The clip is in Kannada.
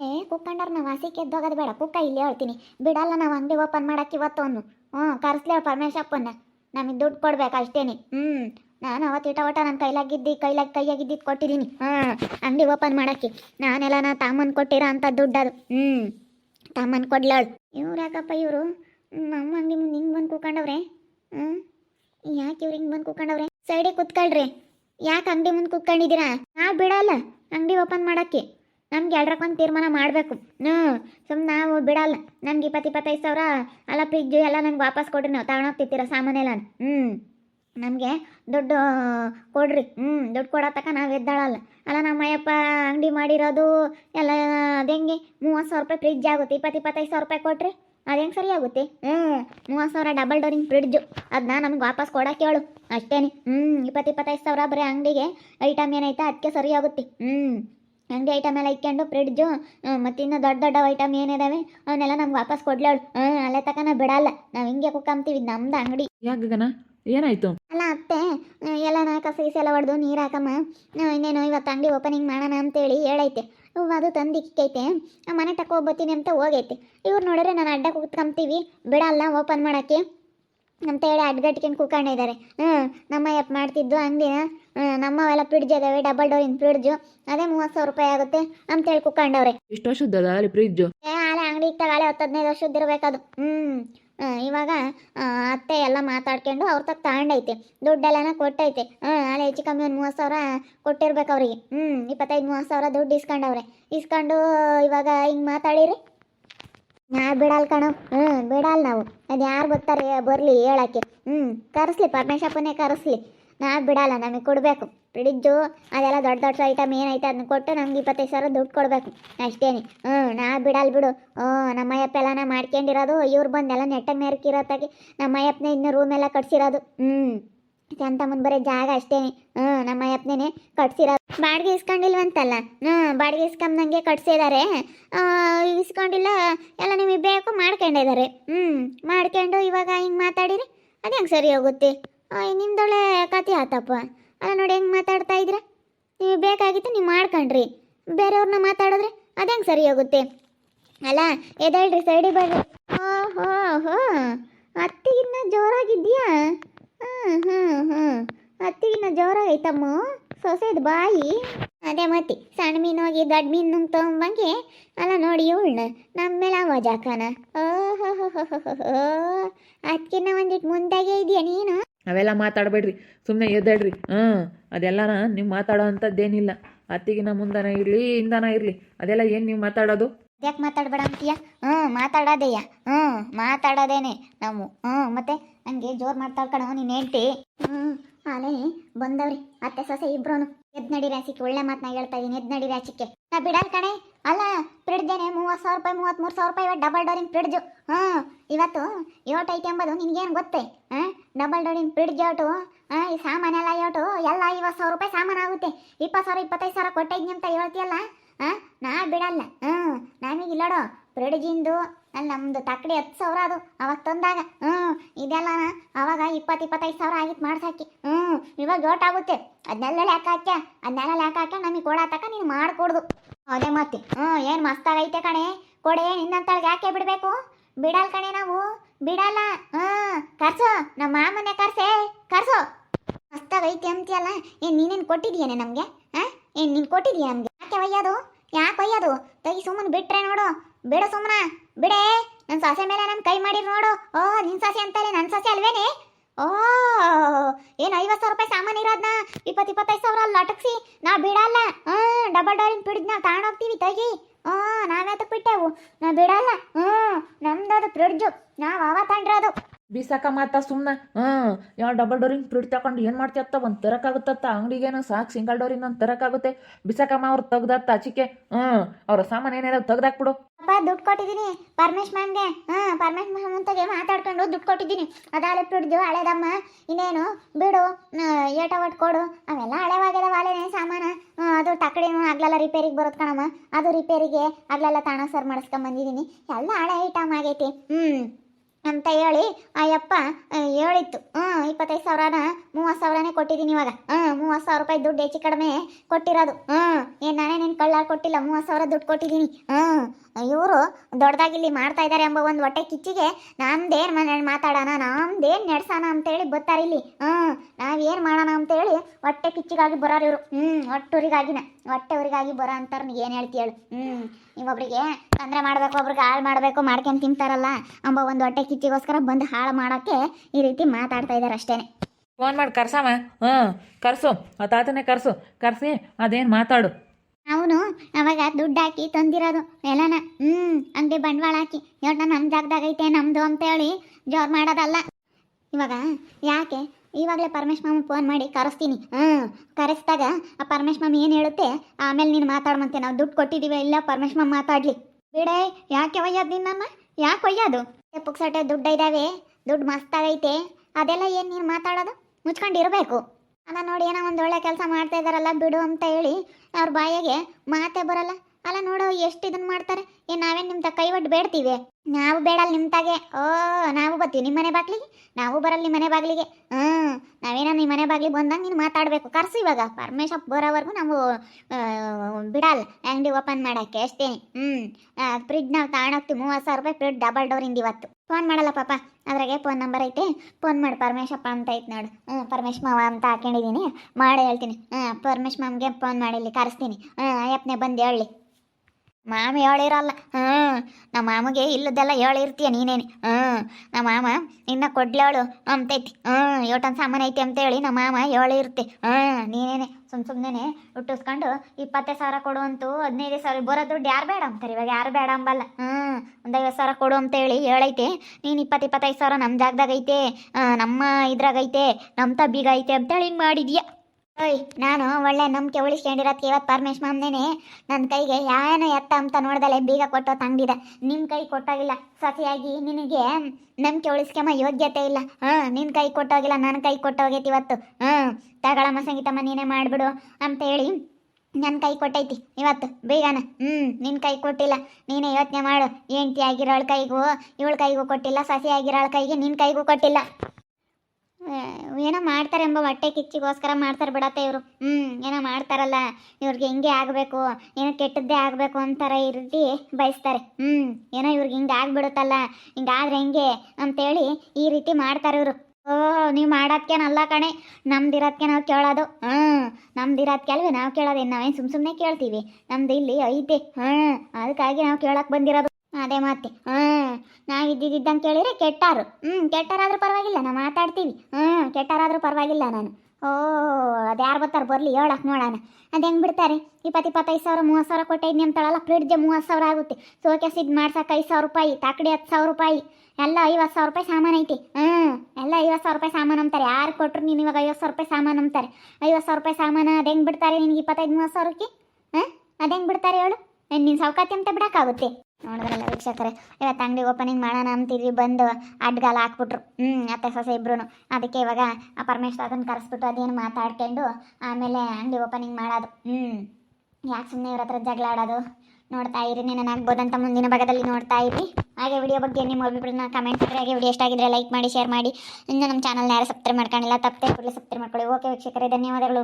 ಏ ಕುಕ್ಕಂಡರ್ ನಾವು ವಾಸಿಗೆ ಕೆದ್ದೋಗೋದು ಬೇಡ. ಕುಕ್ಕ ಇಲ್ಲಿ ಹೇಳ್ತೀನಿ ಬಿಡಲ್ಲ ನಾವು ಅಂಗಡಿ ಓಪನ್ ಮಾಡಕ್ಕೆ ಇವತ್ತು ಅವನು. ಹ್ಞೂ, ಕರೆಸ್ಲೇ ಪರಮೇಶಪ್ಪನ್ನ ನಮಗೆ ದುಡ್ಡು ಕೊಡ್ಬೇಕು ಅಷ್ಟೇನೆ. ಹ್ಞೂ, ನಾನು ಅವತ್ತು ಇಟ ಒಟ ನನ್ನ ಕೈಲಾಗಿದ್ದು, ಕೈಲಾಗಿ ಕೈಯಾಗಿದ್ದಿದ್ದು ಕೊಟ್ಟಿದ್ದೀನಿ ಹಾಂ ಅಂಗಡಿ ಓಪನ್ ಮಾಡಕ್ಕೆ. ನಾನೆಲ್ಲ ನಾ ತಾಮನ್ ಕೊಟ್ಟಿರೋ ಅಂಥ ದುಡ್ಡು ಅದು. ಹ್ಞೂ ತಾಮನ್ ಕೊಡ್ಲಾಳು. ಇವ್ರು ಯಾಕಪ್ಪ ಇವರು? ನಮ್ಮ ಅಂಗಡಿ ಮುಂದೆ ಹಿಂಗೆ ಬಂದು ಕೂಕೊಂಡವ್ರೆ ಹ್ಞೂ, ಯಾಕೆ ಇವ್ರು ಹಿಂಗೆ ಬಂದು ಕೂಕೊಂಡವ್ರೆ ಸೈಡಿಗೆ ಕೂತ್ಕೊಳ್ರಿ. ಯಾಕೆ ಅಂಗಡಿ ಮುಂದೆ ಕೂತ್ಕೊಂಡಿದ್ದೀರಾ? ನಾ ಬಿಡಲ್ಲ ಅಂಗಡಿ ಓಪನ್ ಮಾಡೋಕ್ಕೆ. ನಮ್ಗೆ ಎರಡರಕ್ಕೊಂದು ತೀರ್ಮಾನ ಮಾಡಬೇಕು. ಹ್ಞೂ ಸುಮ್ಮನೆ ನಾವು ಬಿಡಲ್ಲ. ನಮ್ಗೆ ಇಪ್ಪತ್ತು ಇಪ್ಪತ್ತೈದು ಸಾವಿರ ಅಲ್ಲ, ಫ್ರಿಜ್ಜು ಎಲ್ಲ ನಮ್ಗೆ ವಾಪಸ್ ಕೊಡ್ರಿ, ನಾವು ತಗೊಂಡೋಗ್ತಿರ್ತೀರ ಸಾಮಾನೆಲ್ಲ ಹ್ಞೂ, ನಮಗೆ ದುಡ್ಡು ಕೊಡ್ರಿ. ಹ್ಞೂ, ದುಡ್ಡು ಕೊಡೋ ತನಕ ನಾವು ಎದ್ದಾಳಲ್ಲ. ಅಲ್ಲ ನಮ್ಮ ಅಯ್ಯಪ್ಪ ಅಂಗಡಿ ಮಾಡಿರೋದು ಎಲ್ಲ ಅದು ಹೆಂಗೆ? ಮೂವತ್ತು ಸಾವಿರ ರೂಪಾಯಿ ಫ್ರಿಜ್ ಆಗುತ್ತೆ. ಇಪ್ಪತ್ತು ಇಪ್ಪತ್ತೈದು ಸಾವಿರ ರೂಪಾಯಿ ಕೊಟ್ರಿ ಅದು ಹೆಂಗೆ ಸರಿ ಆಗುತ್ತೆ? ಹ್ಞೂ, ಮೂವತ್ತು ಸಾವಿರ ಡಬಲ್ ಡೋರಿಂಗ್ ಫ್ರಿಡ್ಜು ಅದನ್ನ ನಮ್ಗೆ ವಾಪಸ್ ಕೊಡೋಕೆ ಹೇಳು. ಅಷ್ಟೇನಿ. ಹ್ಞೂ, ಇಪ್ಪತ್ತು ಇಪ್ಪತ್ತೈದು ಸಾವಿರ ಬರೀ ಅಂಗಡಿಗೆ ಐಟಮ್ ಏನೈತೆ ಅದಕ್ಕೆ ಸರಿ ಆಗುತ್ತೆ. ಹ್ಞೂ. ಅಂಗಡಿ ಐಟಮ್ ಎಲ್ಲ ಇಕ್ಕೊಂಡು ಫ್ರಿಡ್ಜು ಮತ್ತಿನ್ನು ದೊಡ್ಡ ದೊಡ್ಡ ಐಟಮ್ ಏನಿದಾವೆ ಅವನ್ನೆಲ್ಲ ನಮ್ಗೆ ವಾಪಸ್ ಕೊಡ್ಲವಳು ಅಲ್ಲೇ ತಕನ ಬಿಡಲ್ಲ. ನಾವು ಹಿಂಗೆ ಕುಕ್ಕಂತೀವಿ ನಮ್ದು ಅಂಗಡಿ. ಏನಾಯ್ತು? ಅಲ್ಲ ಅತ್ತೆ ಎಲ್ಲ ನಾಲ್ಕ ಫೀಸ್ ಎಲ್ಲ ಹೊಡೆದು ನೀರು ಹಾಕಮ್ಮ. ಇನ್ನೇನು ಇವತ್ತು ಅಂಗಡಿ ಓಪನಿಂಗ್ ಮಾಡೋಣ ಅಂತೇಳಿ ಹೇಳೈತೆ. ಅದು ತಂದಿಕ್ಕೈತೆ ಮನೆ ತಕ್ಕ ಹೋಗ್ಬತ್ತೀನಿ ಅಂತ ಹೋಗೈತೆ. ಇವ್ರು ನೋಡಿದ್ರೆ ನಾನು ಅಡ್ಡ ಕೂತ್ಕೊಂತೀವಿ ಬಿಡಲ್ಲ ಓಪನ್ ಮಾಡೋಕ್ಕೆ. ಅಂತ ಹೇಳಿ ಅಡ್ಗಟ್ಕೊಂಡು ಕೂತ್ಕೊಂಡಿದ್ದಾರೆ. ಹ್ಞೂ ನಮ್ಮ ಯಪ್ಪ ಮಾಡ್ತಿದ್ದು ಅಂಗಡಿನ. ನಮ್ಮವೆಲ್ಲ ಫ್ರಿಡ್ಜ್ ಅದಾವೆ ಡಬಲ್ ಡೋರ್ ಇನ್ ಫ್ರಿಡ್ಜ್ ಅದೇ ಮೂವತ್ತು ಸಾವಿರ ರೂಪಾಯಿ ಆಗುತ್ತೆ ಅಂತ ಹೇಳಿ ಕುಕ್ಕಂಡವ್ರೆ ಇಷ್ಟು ಅಲ್ಲಿ ಫ್ರಿಡ್ಜ್ ಏ ಆಲೆ ಅಂಗಡಿ ತಗಾಳೆ ಹತ್ತು ಹದಿನೈದು ವರ್ಷದ್ದಿರ್ಬೇಕದು ಹ್ಞೂ ಇವಾಗ ಅತ್ತೆ ಎಲ್ಲ ಮಾತಾಡ್ಕೊಂಡು ಅವ್ರ ತಕ್ಕ ತಗೊಂಡೈತೆ. ದುಡ್ಡೆಲ್ಲನ ಕೊಟ್ಟೈತೆ. ಹ್ಞೂ ಆಲೆ ಹೆಚ್ಚು ಕಮ್ಮಿ ಒಂದು ಮೂವತ್ತು ಸಾವಿರ ಕೊಟ್ಟಿರ್ಬೇಕು ಅವ್ರಿಗೆ. ಹ್ಮ್ ಇಪ್ಪತ್ತೈದು ಮೂವತ್ತು ಸಾವಿರ ದುಡ್ಡು ಇಸ್ಕೊಂಡವ್ರೆ. ಇಸ್ಕೊಂಡು ಇವಾಗ ಹಿಂಗೆ ಮಾತಾಡಿರಿ? ನಾ ಬಿಡಲ್ಲ ಕಣ? ಹ್ಞೂ ಬಿಡಲ್ಲ ನಾವು. ಅದು ಯಾರು ಬರ್ತಾರೆ ಬರಲಿ ಹೇಳಕ್ಕೆ. ಹ್ಞೂ ಕರೆಸ್ಲಿ ಪರಮೇಶಪ್ಪನೇ ಕರೆಸ್ಲಿ. ನಾ ಬಿಡಲ್ಲ, ನಮಗೆ ಕೊಡಬೇಕು. ಫ್ರಿಡ್ಜು ಅದೆಲ್ಲ ದೊಡ್ಡ ದೊಡ್ಡ ಐಟಮ್ ಏನೈತೆ ಅದನ್ನ ಕೊಟ್ಟು ನಮ್ಗೆ ಇಪ್ಪತ್ತೈದು ಸಾವಿರ ದುಡ್ಡು ಕೊಡಬೇಕು. ಅಷ್ಟೇನೆ. ಹ್ಞೂ ನಾ ಬಿಡಲ್ಲ ಬಿಡು. ಹ್ಞೂ ನಮ್ಮ ಅಯ್ಯಪ್ಪ ನಾ ಮಾಡ್ಕೊಂಡಿರೋದು, ಇವ್ರು ಬಂದೆಲ್ಲ ನೆಟ್ಟ ನೆರಕಿರೋತ್ತಾಗಿ ನಮ್ಮ ಅಯ್ಯಪ್ಪನೇ ಇನ್ನೂ ರೂಮೆಲ್ಲ ಎಲ್ಲ ಕಟ್ಸಿರೋದು. ಹ್ಞೂ ಅಂತ ಮುಂದೆ ಬರೀ ಜಾಗ ಅಷ್ಟೇನೆ. ಹ್ಞೂ ನಮ್ಮ ಅಯ್ಯಪ್ಪನೇ ಕಟ್ಸಿರೋದು. ಬಾಡಿಗೆ ಇಸ್ಕೊಂಡಿಲ್ವಂತಲ್ಲ? ಹ್ಞೂ ಬಾಡಿಗೆ ಇಸ್ಕೊಂಬಂಗೆ ಕಟ್ಸಿದ್ದಾರೆ ಇಸ್ಕೊಂಡಿಲ್ಲ, ಎಲ್ಲ ನಿಮಗೆ ಬೇಕು ಮಾಡ್ಕೊಂಡಿದ್ದಾರೆ ಹ್ಞೂ ಮಾಡ್ಕೊಂಡು ಇವಾಗ ಹಿಂಗೆ ಮಾತಾಡಿರಿ, ಅದು ಹೆಂಗೆ ಸರಿ ಹೋಗುತ್ತೆ? ನಿಮ್ದೊಳ್ಳೆ ಕತೆ ಆತಪ್ಪ. ಅಲ್ಲ ನೋಡಿ, ಹೆಂಗೆ ಮಾತಾಡ್ತಾ ಇದ್ದೀರ? ನೀವು ಬೇಕಾಗಿತ್ತು ನೀವು ಮಾಡ್ಕೊಂಡ್ರಿ. ಬೇರೆಯವ್ರನ್ನ ಮಾತಾಡಿದ್ರೆ ಅದು ಹೆಂಗೆ ಸರಿ ಹೋಗುತ್ತೆ? ಅಲ್ಲ ಎದೇಳ್ರಿ ಸೈಡಿಗೆ ಬರ್ರಿ. ಓಹೋ, ಹೋ, ಅತ್ತಿಗಿನ್ನ ಜೋರಾಗಿದ್ಯಾ ಹ್ಞೂ ಹ್ಞೂ ಹ್ಞೂ ಅತ್ತಿಗಿನ್ನ ಜೋರಾಗೈತಮ್ಮ, ಸೊಸೆದು ಬಾಯಿ. ಅದೇ ಮತ್ತೆ, ಸಣ್ಣ ಮೀನು ಹೋಗಿ ದೊಡ್ಡ ಮೀನು ತೊಗೊಂಬಂಗೆ ಅಲ್ಲ ನೋಡಿ, ಇವಳನ್ನ ನಮ್ಮ ಮೇಲೆ ಆವಾಜ್ ಹಾಕನ ಓಹೋ ಅದಕ್ಕಿನ್ನ ಒಂದಿಟ್ಟು ಮುಂದಾಗೆ ಇದೆಯಾ ನೀನು? ಅವೆಲ್ಲ ಮಾತಾಡಬೇಡ್ರಿ ಸುಮ್ಮನೆ ಎದ್ದೇಳ್ರಿ. ಹಾಂ ಅದೆಲ್ಲನ ನೀವು ಮಾತಾಡೋ ಅಂಥದ್ದೇನಿಲ್ಲ. ಅತ್ತಿಗಿನ ಮುಂದನ ಇರಲಿ ಹಿಂದನ ಇರಲಿ. ಅದೆಲ್ಲ ಏನು ನೀವು ಮಾತಾಡೋದು? ಯಾಕೆ ಮಾತಾಡಬೇಡ ಅಂತೀಯ? ಹ್ಞೂ ಮಾತಾಡೋದೇಯ. ಹ್ಞೂ ಮಾತಾಡೋದೇನೆ ನಾವು. ಹ್ಞೂ ಮತ್ತೆ ನನಗೆ ಜೋರು ಮಾತಾಡ್ಕಣ ನೀನು ಹೇಳ್ತಿ ಹ್ಞೂ ಅಲೇ ಬಂದವ್ರಿ, ಅತ್ತೆ ಸೊಸೆ ಇಬ್ರು ಎದ್ ನಡಿ ರಾಸಿಕ್ಕೆ ಒಳ್ಳೆ ಮಾತನ್ನ ಹೇಳ್ತಾ ಇದೀನಿ, ಎದ್ ನಡಿ ರಾಸಿಕ್ಕೆ ನಾ ಬಿಡಲ್ ಕಣೆ. ಅಲ್ಲ ಫ್ರಿಡ್ಜೇನೆ ಮೂವತ್ತು ಸಾವಿರ ರೂಪಾಯಿ ಮೂವತ್ತ್ಮೂರು ಸಾವಿರ ರೂಪಾಯಿ ಡಬಲ್ ಡೋರಿನ ಫ್ರಿಡ್ಜು ಹ್ಞೂ ಇವತ್ತು ಯೋಟ್ ಐತೆ ಎಂಬುದು ನಿನಗೇನು ಗೊತ್ತೇ? ಹಾಂ ಡಬಲ್ ಡೋರಿನ ಫ್ರಿಡ್ಜ್ ಔಟು ಈ ಸಾಮಾನೆಲ್ಲ ಔಟು ಎಲ್ಲ ಐವತ್ತು ಸಾವಿರ ರೂಪಾಯಿ ಸಾಮಾನು ಆಗುತ್ತೆ. ಇಪ್ಪತ್ತು ಸಾವಿರ, ಇಪ್ಪತ್ತೈದು ಸಾವಿರ ಕೊಟ್ಟೈದ್ನಿ ಅಂತ ಹೇಳ್ತೀಯಲ್ಲ? ಹಾಂ ನಾ ಬಿಡಲ್ಲ. ಹ್ಞೂ ನಮಗೆ ಇಲ್ಲೋಡು ಫ್ರಿಡ್ಜಿಂದು ಅಲ್ಲಿ ನಮ್ಮದು ತಕ್ಕಡಿ ಹತ್ತು ಸಾವಿರ ಅದು, ಅವಾಗ ತಂದಾಗ. ಹ್ಞೂ ಇದೆಲ್ಲ ಅವಾಗ ಇಪ್ಪತ್ತು, ಇಪ್ಪತ್ತೈದು ಸಾವಿರ ಆಗಿತ್ತು ಮಾಡ್ಸಾಕಿ. ಹ್ಞೂ ಇವಾಗ ಯೋಟ್ ಆಗುತ್ತೆ. ಅದನ್ನೆಲ್ಲ ಲೆಕ್ಕ ಹಾಕ್ಯ? ಅದನ್ನೆಲ್ಲ ಲೆಕ್ಕ ಹಾಕ್ಯ? ನಮಗೆ ಕೊಡತಕ್ಕ ನೀನು ಮಾಡಿಕೊಡ್ದು. ಅದೇ ಮತ್ತೆ. ಹ್ಞೂ ಏನು ಮಸ್ತಾಗೈತೆ ಕಣೆ. ಕೊಡೆ ನಿನ್ನಂತಳಿಗೆ ಯಾಕೆ ಬಿಡಬೇಕು? ಬಿಡಲ್ಲ ಕಣೆ ನಾವು. ಬಿಡಲ್ಲ ಹಾ, ಕರ್ಸೋ. ನಮ್ಮ ಮಾಮನೆ ಕರ್ಸೆ. ಕರ್ಸೋ. ಮಸ್ತಾಗೈತಿ ಅಂತೀಯಲ್ಲ. ಏನ್ ನೀನೇನು ಕೊಟ್ಟಿದೀಯನೆ ನಮಗೆ? ಹಾ? ಏನ್ ನೀನು ಕೊಟ್ಟಿದ್ಯಾ ನಮಗೆ? ಯಾಕೆ ಒಯ್ಯೋದು? ಯಾಕೆ ಒಯ್ಯೋದು? ತೈ ಸುಮ್ಮನೆ ಬಿಟ್ರೆ ನೋಡು. ಬಿಡು ಸುಮ್ಮನ ಬಿಡೇ. ನನ್ನ ಸೊಸೆ ಮೇಲೆ ನನ್ನ ಕೈ ಮಾಡಿರ್ ನೋಡು. ಓ ನಿನ್ ಸೊಸೆ ಅಂತಲೇ ನನ್ನ ಸೊಸೆ ಅಲ್ವೇನೆ? ಓ ಏನು ಐವತ್ತು ಸಾವಿರ ರೂಪಾಯಿ ಸಾಮಾನು ಇರೋದನ್ನ ಇಪ್ಪತ್ತು, ಇಪ್ಪತ್ತೈದು ಸಾವಿರ ಅಲ್ಲಿ ಲಟಕ್ಸಿ ನಾ ಬಿಡಲ್ಲ ಹ್ಞೂ ಡಬಲ್ ಡೋರಿನ ಪಿಡಿದ್ ನಾವು ತಗೊಂಡೋಗ್ತೀವಿ ತೆಗಿ. ಹ್ಞೂ ನಾವೇ ಬಿಟ್ಟೆವು. ನಾ ಬಿಡಲ್ಲ. ಹ್ಞೂ ನಮ್ದದು ಫ್ರಿಡ್ಜು ನಾವು ಅವ ತಂಡ್ರದು ಬೀಸಾಕ ಮಾತ ಸುಮ್ಮನೆ ಹ್ಞೂ ಯಾವ ಡಬಲ್ ಡೋರಿಂಗ್ ಫ್ರಿಡ್ ತಗೊಂಡು ಏನು ಮಾಡ್ತೀಯತ್ತ ಒಂದು ತರಕಾಗುತ್ತತ್ತ ಅಂಗಡಿಗೇನು ಸಾಕು ಸಿಂಗಲ್ ಡೋರಿಂದ ಒಂದು ತರಕಾಗುತ್ತೆ ಬಿಸಾಕಮ್ಮ ಅವ್ರು ತೆಗ್ದತ್ತ ಅಚಿಕೆ, ಹ್ಞೂ, ಅವ್ರ ಸಾಮಾನು ಏನಾದ್ರು ತೆಗ್ದಾಕ್ಬಿಡು ಅಪ್ಪ, ದುಡ್ಡು ಕೊಟ್ಟಿದ್ದೀನಿ ಪರಮೇಶ್ ಮ್ಯಾಮ್ಗೆ ಹಾಂ ಪರಮೇಶ್ ಮ್ಯಾಮ್ಗೆ ಮಾತಾಡ್ಕೊಂಡು ದುಡ್ಡು ಕೊಟ್ಟಿದ್ದೀನಿ ಅದಾಲೆ ಫ್ರಿಡ್ಜು ಹಳೇದಮ್ಮ. ಇನ್ನೇನು, ಬಿಡು ಏಟ ಒಟ್ಟು ಕೊಡು. ಅವೆಲ್ಲ ಹಳೆವಾಗ್ಯದ ವಾಲೆನೇ ಸಾಮಾನು. ಅದು ತಕಡಿನೂ ಆಗ್ಲೆಲ್ಲ ರಿಪೇರಿಗೆ ಬರೋದು ಕಣಮ್ಮ. ಅದು ರಿಪೇರಿಗೆ ಆಗ್ಲೆಲ್ಲ ತಾಣ ಸರ್ ಮಾಡಿಸ್ಕೊಂಬಂದಿದ್ದೀನಿ ಎಲ್ಲ ಹಳೆ ಐಟಮ್ ಆಗೈತಿ. ಹ್ಞೂ. ಅಂತ ಹೇಳಿ ಆ ಯಪ್ಪ ಹೇಳಿತ್ತು. ಹ್ಮ್ ಇಪ್ಪತ್ತೈದು ಸಾವಿರನ ಮೂವತ್ತು ಸಾವಿರನೇ ಕೊಟ್ಟಿದ್ದೀನಿ ಇವಾಗ. ಹ್ಞೂ ಮೂವತ್ತು ಸಾವಿರ ರೂಪಾಯಿ ದುಡ್ಡು ಹೆಚ್ಚು ಕಡಿಮೆ ಕೊಟ್ಟಿರೋದು. ಹ್ಞೂ ಏನು ನಾನೇ ನಿನ್ನ ಕಳ್ಳ ಕೊಟ್ಟಿಲ್ಲ, ಮೂವತ್ತು ಸಾವಿರ ದುಡ್ಡು ಕೊಟ್ಟಿದ್ದೀನಿ. ಹ್ಞೂ ಇವರು ದೊಡ್ಡದಾಗಿಲ್ಲಿ ಮಾಡ್ತಾ ಇದ್ದಾರೆ ಎಂಬ ಒಂದು ಹೊಟ್ಟೆ ಕಿಚ್ಚಿಗೆ. ನಮ್ದೇನು ಮನೆ ಮಾತಾಡೋಣ, ನಮ್ದೇನು ನಡೆಸೋಣ ಅಂತೇಳಿ ಬರ್ತಾರೆ ಇಲ್ಲಿ. ಹ್ಞೂ ನಾವೇನು ಮಾಡೋಣ ಅಂತೇಳಿ ಹೊಟ್ಟೆ ಕಿಚ್ಚಿಗಾಗಿ ಬರೋರು ಇವರು. ಹ್ಞೂ ಹೊಟ್ಟೂರಿಗಾಗಿನ, ಹೊಟ್ಟೆ ಊರಿಗಾಗಿ ಬರೋ ಅಂತಾರ ಏನು ಹೇಳ್ತೀಯಳು ಹ್ಞೂ ನೀವೊಬ್ರಿಗೆ ತೊಂದರೆ ಮಾಡಬೇಕು, ಒಬ್ರಿಗೆ ಹಾಳು ಮಾಡಬೇಕು, ಮಾಡ್ಕೊಂಡು ತಿಂತಾರಲ್ಲ, ಅಂಬ ಒಂದು ಹೊಟ್ಟೆ ಕಿಚ್ಚಿಗೋಸ್ಕರ ಬಂದು ಹಾಳು ಮಾಡೋಕ್ಕೆ ಈ ರೀತಿ ಮಾತಾಡ್ತಾ ಇದ್ದಾರೆ ಅಷ್ಟೇನೆ. ಫೋನ್ ಮಾಡಿ ಕರ್ಸಮ್ಮ ಹಾಂ ಕರ್ಸು. ಆ ತಾತನೇ ಕರ್ಸು. ಕರ್ಸಿ, ಅದೇನು ಮಾತಾಡು. ಅವನು ಅವಾಗ ದುಡ್ಡು ಹಾಕಿ ತಂದಿರೋದು ಎಲ್ಲನ ಹ್ಞೂ ಅಂಗಡಿ ಬಂಡವಾಳ ಹಾಕಿ. ಯೋಟ ನಮ್ಮ ಜಾಗದಾಗ ಐತೆ ನಮ್ಮದು ಅಂತೇಳಿ ಜೋರ್ ಮಾಡೋದಲ್ಲ. ಇವಾಗ ಯಾಕೆ? ಇವಾಗಲೇ ಪರಮೇಶ್ ಮಾಮ ಫೋನ್ ಮಾಡಿ ಕರೆಸ್ತೀನಿ. ಹ್ಞೂ, ಕರೆಸ್ದಾಗ ಆ ಪರಮೇಶ್ ಮಾಮ ಏನು ಹೇಳುತ್ತೆ? ಆಮೇಲೆ ನೀನು ಮಾತಾಡ್ಮಂತೆ. ನಾವು ದುಡ್ಡು ಕೊಟ್ಟಿದ್ದೀವಿ ಇಲ್ಲ ಪರಮೇಶ್ ಮಾಮ ಮಾತಾಡಲಿ. ಬಿಡೆ, ಯಾಕೆ ಒಯ್ಯೋದು ನಿನ್ನಮ್ಮ ಯಾಕೆ ಒಯ್ಯೋದು? ಪುಕ್ಸಟ್ಟೆ ದುಡ್ಡು ಇದ್ದಾವೆ ದುಡ್ಡು ಮಸ್ತಾಗೈತೆ. ಅದೆಲ್ಲ ಏನು ನೀನು ಮಾತಾಡೋದು? ಮುಚ್ಕೊಂಡಿರ್ಬೇಕು. ಅಲ್ಲ ನೋಡಿ ಏನೋ ಒಂದು ಒಳ್ಳೆ ಕೆಲಸ ಮಾಡ್ತಾ ಇದ್ದಾರಲ್ಲ ಬಿಡು ಅಂತ ಹೇಳಿ ಅವ್ರ ಬಾಯಿಗೆ ಮಾತೇ ಬರಲ್ಲ. ಅಲ್ಲ ನೋಡು, ಎಷ್ಟು ಇದನ್ನ ಮಾಡ್ತಾರೆ? ಏ, ನಾವೇನ್ ನಿಮ್ಮ ಕೈ ಒಟ್ಟು ಬೇಡ್ತೀವಿ. ನಾವು ಬೇಡಲ್ಲ ನಿಮ್ತಾಗೆ ಓ, ನಾವು ಬರ್ತೀವಿ ನಿಮ್ಮ ಮನೆ ಬಾಗ್ಲಿಗೆ? ನಾವು ಬರಲ್ಲ ನಿಮ್ಮ ಮನೆ ಬಾಗ್ಲಿಗೆ. ಹ್ಞೂ ನಾವೇನೋ ನಿಮ್ಮ ಮನೆ ಬಾಗಿಲು ಬಂದಂಗೆ ನೀನು ಮಾತಾಡಬೇಕು. ಕರ್ಸು ಇವಾಗ. ಪರಮೇಶಪ್ಪ ಬರೋವರೆಗೂ ನಾವು ಬಿಡಲ್ಲ ಅಂಗಡಿ ಓಪನ್ ಮಾಡೋಕ್ಕೆ ಅಷ್ಟೇ ಹ್ಞೂ ಫ್ರಿಡ್ ನಾವು ತಗೊಂಡೋಗ್ತೀವಿ ಮೂವತ್ತು ಸಾವಿರ ರೂಪಾಯಿ ಫ್ರಿಡ್ ಡಬಲ್ ಡೋರಿಂದ ಇವತ್ತು. ಫೋನ್ ಮಾಡಲ್ಲ ಪಾಪ. ಅದ್ರಾಗೆ ಫೋನ್ ನಂಬರ್ ಐತೆ. ಫೋನ್ ಮಾಡಿ ಪರಮೇಶಪ್ಪ ಅಂತ ಐತೆ ನೋಡು. ಹ್ಞೂ ಪರಮೇಶ್ ಮಾವ ಅಂತ ಹಾಕೊಂಡಿದ್ದೀನಿ ಮಾಡಿ ಹೇಳ್ತೀನಿ. ಹ್ಞೂ ಪರಮೇಶ್ ಮಾಮ್ಗೆ ಫೋನ್ ಮಾಡಿ ಇಲ್ಲಿ ಕರೆಸ್ತೀನಿ. ಹ್ಞೂ ಅಯ್ಯಪ್ಪನೇ ಬಂದು ಹೇಳಿ ಮಾಮ ಹೇಳಿರಲ್ಲ ಹ್ಞೂ ನಮ್ಮ ಮಾಮಗೆ ಇಲ್ಲದೆಲ್ಲ ಹೇಳಿರ್ತೀಯ ನೀನೇನೆ ಹ್ಞೂ ನಮ್ಮ ಮಾಮ ನಿನ್ನ ಕೊಡ್ಲೇಳು ಅಂತೈತಿ ಹ್ಞೂ ಯೋಟನ್ ಸಾಮಾನು ಐತಿ ಅಂತೇಳಿ ನಮ್ಮ ಮಾಮ ಹೇಳಿರ್ತಿ ಹ್ಞೂ ನೀನೇನೆ ಸುಮ್ಮ ಸುಮ್ಮನೆ ಹುಟ್ಟಿಸ್ಕೊಂಡು ಇಪ್ಪತ್ತೈದು ಸಾವಿರ ಕೊಡು ಅಂತೂ ಹದಿನೈದು ಸಾವಿರ ಬರೋ ದುಡ್ಡು ಯಾರು ಬೇಡ ಅಂತಾರೆ ಇವಾಗ ಯಾರು ಬೇಡ ಅಂಬಲ್ಲ ಹ್ಞೂ ಒಂದು ಐವತ್ತು ಸಾವಿರ ಕೊಡು ಅಂತೇಳಿ ಹೇಳೈತೆ ನೀನು ಇಪ್ಪತ್ತು ಇಪ್ಪತ್ತೈದು ಸಾವಿರ ನಮ್ಮ ಜಾಗದಾಗ ಐತೆ ಆ, ನಮ್ಮ ಇದ್ರಾಗೈತೆ ನಮ್ಮ ತಬ್ಬಿಗೈತೆ ಅಂತೇಳಿ ಹಿಂಗೆ ಮಾಡಿದ್ಯಾ. ಓಯ್, ನಾನು ಒಳ್ಳೆ ನಂಬಿಕೆ ಉಳಿಸ್ಕೊಂಡಿರೋದಕ್ಕೆ ಇವತ್ತು ಪರಮೇಶ್ ಮಾಮ್ನೇನೆ ನನ್ನ ಕೈಗೆ ಯಾನ ಎತ್ತ ಅಂತ ನೋಡ್ದಲೆ ಬೀಗ ಕೊಟ್ಟೋ ತಂದಿದೆ ನಿಮ್ಮ ಕೈ ಕೊಟ್ಟಾಗಿಲ್ಲ. ಸತಿಯಾಗಿ ನಿನಗೆ ನಂಬಿಕೆ ಉಳಿಸ್ಕೊಂಬ ಯೋಗ್ಯತೆ ಇಲ್ಲ. ಹಾಂ ನಿನ್ನ ಕೈ ಕೊಟ್ಟೋಗಿಲ್ಲ ನನ್ನ ಕೈ ಕೊಟ್ಟೋಗೈತಿ ಇವತ್ತು. ಹಾಂ, ತಗೊಳಮ್ಮ ಸಂಗೀತಮ್ಮ ನೀನೇ ಮಾಡಿಬಿಡು ಅಂತ ಹೇಳಿ ನನ್ನ ಕೈ ಕೊಟ್ಟೈತಿ ಇವತ್ತು ಬೇಗನ. ಹ್ಞೂ ನಿನ್ನ ಕೈ ಕೊಟ್ಟಿಲ್ಲ. ನೀನೇ ಯೋಚನೆ ಮಾಡು. ಹೆಂಡತಿ ಆಗಿರೋಳ ಕೈಗೂ, ಇವಳ ಕೈಗೂ ಕೊಟ್ಟಿಲ್ಲ ಸಸಿ ಆಗಿರೋಳ ಕೈಗೆ ನಿನ್ನ ಕೈಗೂ ಕೊಟ್ಟಿಲ್ಲ. ಏನೋ ಮಾಡ್ತಾರೆ ಎಂಬ ಹೊಟ್ಟೆ ಕಿಚ್ಚಿಗೋಸ್ಕರ ಮಾಡ್ತಾರೆ ಬಿಡತ್ತೆ ಇವರು. ಹ್ಞೂ ಏನೋ ಮಾಡ್ತಾರಲ್ಲ, ಇವ್ರಿಗೆ ಹಿಂಗೆ ಆಗಬೇಕು, ಏನೋ ಕೆಟ್ಟದ್ದೇ ಆಗಬೇಕು ಅಂತಾರೆ ಈ ಬಯಸ್ತಾರೆ. ಹ್ಞೂ ಏನೋ ಇವ್ರಿಗೆ ಹಿಂಗೆ ಆಗ್ಬಿಡುತ್ತಲ್ಲ ಹಿಂಗಾದ್ರೆ ಹೆಂಗೆ ಅಂತೇಳಿ ಈ ರೀತಿ ಮಾಡ್ತಾರೆ ಇವರು. ಓ, ನೀವು ಮಾಡೋದ್ಕೇನಲ್ಲ ಕಣೆ ನಮ್ದಿರೋದಕ್ಕೆ ನಾವು ಕೇಳೋದು. ಹ್ಞೂ ನಮ್ದಿರೋದಕ್ಕೆ ಅಲ್ವೇ ನಾವು ಕೇಳೋದು ನಾವೇನು ಸುಮ್ಮ ಸುಮ್ಮನೆ ಕೇಳ್ತೀವಿ? ನಮ್ದು ಇಲ್ಲಿ ಐತೆ. ಹ್ಞೂ ಅದಕ್ಕಾಗಿ ನಾವು ಕೇಳಕ್ಕೆ ಬಂದಿರೋದು. ಅದೇ ಮತ್ತೆ ಹ್ಞೂ ನಾವು ಇದ್ದಿದ್ದಂಗೆ ಕೇಳಿದ್ರೆ ಕೆಟ್ಟಾರು. ಹ್ಞೂ ಕೆಟ್ಟಾರಾದ್ರೂ ಪರವಾಗಿಲ್ಲ ನಾ ಮಾತಾಡ್ತೀವಿ ಹ್ಞೂ ಕೆಟ್ಟಾರಾದ್ರೂ ಪರವಾಗಿಲ್ಲ ನಾನು. ಓ, ಅದು ಯಾರು ಬರ್ತಾರೆ ಬರಲಿ ಹೇಳಕ್ಕೆ ನೋಡೋಣ. ಅದು ಹೆಂಗೆ ಬಿಡ್ತಾರೆ? ಇಪ್ಪತ್ತು ಇಪ್ಪತ್ತೈದು ಸಾವಿರ, ಮೂವತ್ತು ಸಾವಿರ ಕೊಟ್ಟಿದ್ನಿ ಅಂತಾಳಲ್ಲ ಫ್ರಿಡ್ಜ್ ಮೂವತ್ತು ಸಾವಿರ ಆಗುತ್ತೆ. ಸೋಕೆಸ್ ಇದು ಮಾಡ್ಸಕ್ಕೆ ಐದು ಸಾವಿರ ರೂಪಾಯಿ, ತಾಕಡಿ ಹತ್ತು ಸಾವಿರ ರೂಪಾಯಿ. ಎಲ್ಲ ಐವತ್ತು ಸಾವಿರ ರೂಪಾಯಿ ಸಾಮಾನು ಐತಿ. ಹ್ಞೂ ಎಲ್ಲ ಐವತ್ತು ಸಾವಿರ ರೂಪಾಯಿ ಸಾಮಾನು ಅಂತಾರೆ. ಯಾರು ಕೊಟ್ಟರು ನೀನು ಇವಾಗ ಐವತ್ತು ಸಾವಿರ ರೂಪಾಯಿ ಸಾಮಾನು ಅಂತಾರೆ. ಐವತ್ತು ಸಾವಿರ ರೂಪಾಯಿ ಸಾಮಾನು, ಅದು ಹೆಂಗೆ ಬಿಡ್ತಾರೆ ನಿನಗೆ ಇಪ್ಪತ್ತೈದು, ಮೂವತ್ತು ಸಾವಿರಕ್ಕೆ? ಹಾಂ ಅದು ಹೆಂಗೆ ಬಿಡ್ತಾರೆ ಹೇಳು? ನಿನ್ನ ಸೌಕಾತಿ ಅಂತ ಬಿಡೋಕ್ಕಾಗುತ್ತೆ ನೋಡಿದ್ರಲ್ಲ ವೀಕ್ಷಕರೇ ಇವತ್ತು ಅಂಗಡಿ ಓಪನಿಂಗ್ ಮಾಡೋಣ ಅಂತಿದ್ವಿ, ಬಂದು ಅಡ್ಗಾಲ ಹಾಕ್ಬಿಟ್ರು. ಹ್ಞೂ ಅತ್ತೆ ಸೊಸೆ ಇಬ್ರು ಅದಕ್ಕೆ ಇವಾಗ ಆ ಪರಮೇಶ್ವರ್ ಅದನ್ನು ಕರೆಸ್ಬಿಟ್ಟು ಅದೇನು ಮಾತಾಡ್ಕೊಂಡು ಆಮೇಲೆ ಅಂಗಡಿ ಓಪನಿಂಗ್ ಮಾಡೋದು. ಹ್ಞೂ ಯಾಕೆ ಸುಮ್ಮನೆ ಇವ್ರ ಹತ್ರ ಜಗಳ ಆಡೋದು? ನೋಡ್ತಾ ಇರಿ ಆಗ್ಬೋದಂತ ಮುಂದಿನ ಭಾಗದಲ್ಲಿ ನೋಡ್ತಾ ಇರಿ. ಹಾಗೆ ವಿಡಿಯೋ ಬಗ್ಗೆ ನಿಮ್ಮ ಅಭಿಪ್ರಾಯನ ಕಮೆಂಟ್ ಮಾಡಿ ಹಾಗೆ ವಿಡಿಯೋ ಎಷ್ಟಾಗಿದ್ರೆ ಲೈಕ್ ಮಾಡಿ ಶೇರ್ ಮಾಡಿ. ಇನ್ನು ನಮ್ಮ ಚಾನಲ್ನ ಯಾರು ಸಬ್ಸ್ಕ್ರೈಬ್ ಮಾಡ್ಕೊಂಡಿಲ್ಲ, ತಪ್ಪದೆ ಕೂಡಲೇ ಸಬ್ಸ್ಕ್ರೈಬ್ ಮಾಡ್ಕೊಳ್ಳಿ. ಓಕೆ ವೀಕ್ಷಕರೇ, ಧನ್ಯವಾದಗಳು.